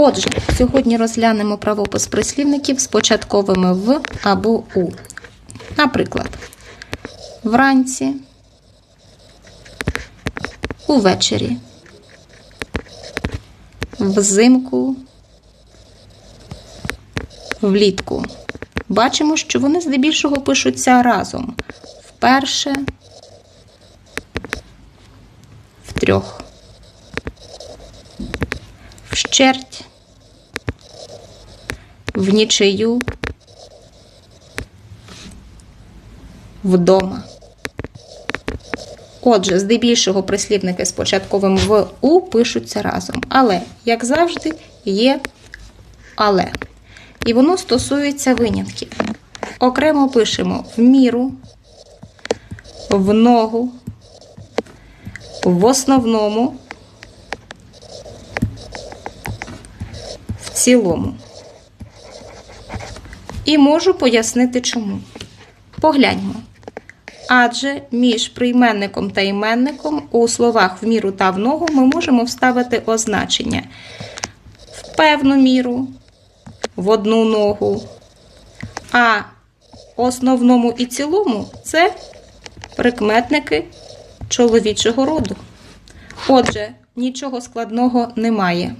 Отже, сьогодні розглянемо правопис прислівників з початковими в або у. Наприклад, вранці, увечері, взимку, влітку. Бачимо, що вони здебільшого пишуться разом. Вперше, втрьох, вщерть, в нічию, вдома. Отже, здебільшого прислівники з початковим в у пишуться разом. Але, як завжди, є але. І воно стосується винятків. Окремо пишемо в міру, в ногу, в основному, в цілому. І можу пояснити чому. Погляньмо. Адже між прийменником та іменником у словах в міру та в ногу ми можемо вставити означення в певну міру, в одну ногу, а основному і цілому це прикметники чоловічого роду. Отже, нічого складного немає.